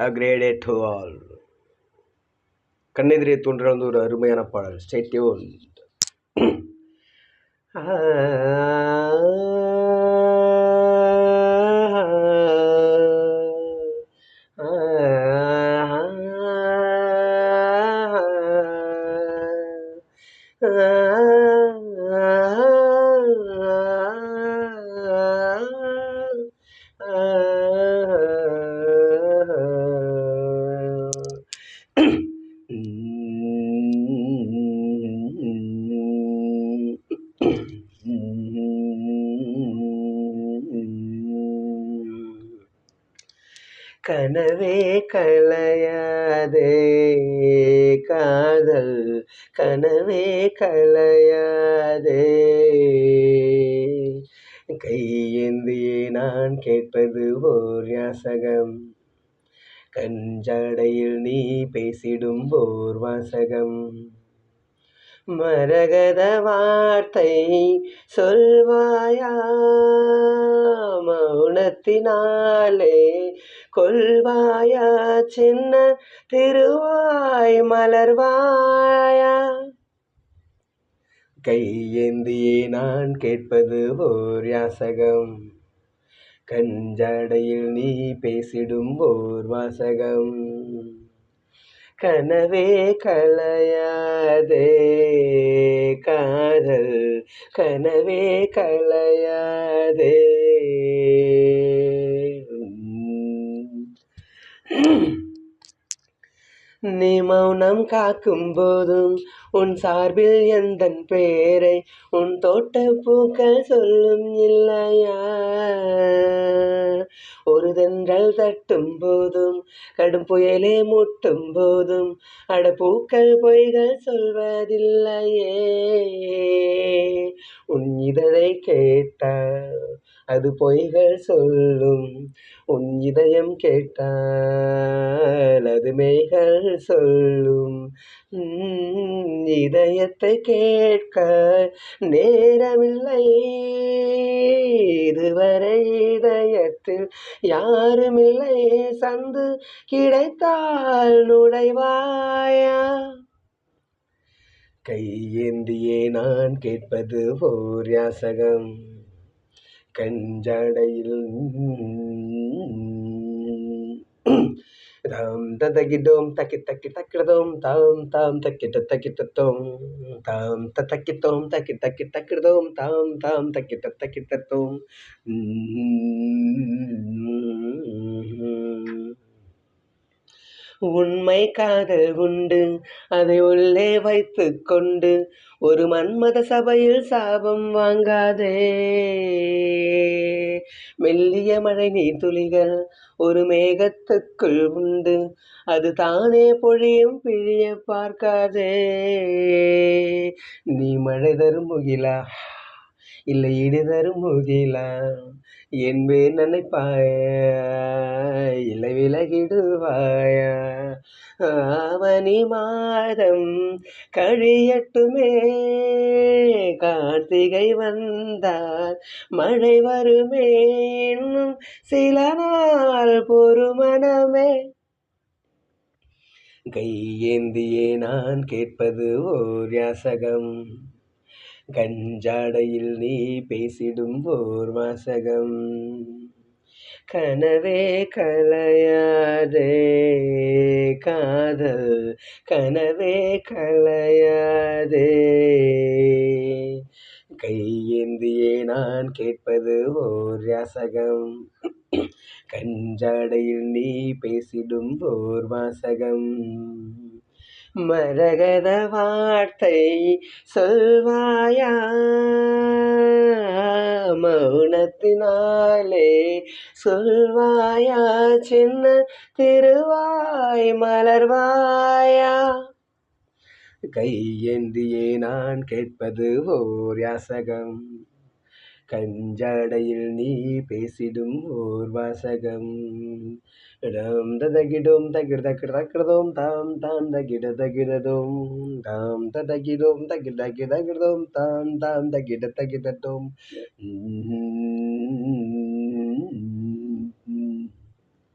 a great day to all. கண்ணெதிரே தோன்ற வந்து ஒரு அருமையான பாடல். ஸ்டேட்யூன் கனவே கலையாதே காதல் கனவே கலையாதே கையேந்தியே நான் கேட்பது ஓர் யாசகம். கஞ்சடையில் நீ பேசிடும் ஓர் வாசகம். மரகத வார்த்தை சொல்வாயா? மௌனத்தினாலே கொள்வாயா? சின்ன திருவாய் மலர்வாயா? கையேந்தியே நான் கேட்பது ஓர் யாசகம். கஞ்சடையில் நீ பேசிடும் ஓர் வாசகம். கனவே களையாதே காதல் கனவே களையாதே. நீ மௌனம் காக்கும் போதும் உன் சார்பில் எந்தன் பேரை உன் தோட்ட பூக்கள் சொல்லும் இல்லையா? ஒரு தென்றல் தட்டும் போதும் கடும் புயலே முட்டும் போதும் அட பூக்கள் பொய்கள் சொல்வதில்லையே. உன் இதழை கேட்டால் அது பொய்கள் சொல்லும் உன் இதயம் கேட்டால் அது மேய்கள் சொல்லும். இதயத்தை கேட்க நேரமில்லை. இதுவரை இதயத்தில் யாருமில்லை. சந்து கிடைத்தால் நுழைவாயா? கையேந்தியே நான் கேட்பது ஓர் யாசகம். கஞ்சாடையில் Tam ta ta ki dom ta ki ta ki ta ki dom tam tam ta ki ta ta ki ta tom tam ta ta ki tum ta ki ta ki ta ki dom tam tam ta ki ta ta ki ta tom. உண்மை காதல் உண்டு. அதை உள்ளே வைத்து கொண்டு ஒரு மன்மத சபையில் சாபம் வாங்காதே. மெல்லிய மழை நீர் துளிகள் ஒரு மேகத்துக்குள் உண்டு. அது தானே பொழியும் பிழிய பார்க்காதே. நீ மழை தரும் முகிலா. இல்லை இடி முகிலாம் முகிலா என்பே நினைப்பாய? இல்லை விலகிடுவாயா? ஆவணி மாதம் கழியட்டுமே. கார்த்திகை வந்தால் மழை வருமே. இன்னும் சில நாள் பொறுமணமே கையேந்தியே நான் கேட்பது ஓர் யாசகம். கஞ்சாடையில் நீ பேசிடும் ஓர் வாசகம். கனவே கலையாதே காதல் கனவே கலையாதே. கையேந்தியே நான் கேட்பது ஓர் யாசகம். கஞ்சாடையில் நீ பேசிடும் ஓர் வாசகம். மரகத வார்த்தை சொல்வாயா? மௌனத்தினாலே சொல்வாயா? சின்ன திருவாய் மலர்வாயா? கையேந்தியே நான் கேட்பது ஓர் யாசகம். கஞ்சடையில் நீ பேசிடும் ஓர் வாசகம். இடம் ததகிடோம் தகிட தகிட தகிடதோம் தாம் தாம் தகிட தகிடதோம் தாம் ததகிடோம் தகிட தகிட தகிடதோம் தாம் தாம் தகிட தகிடதோம்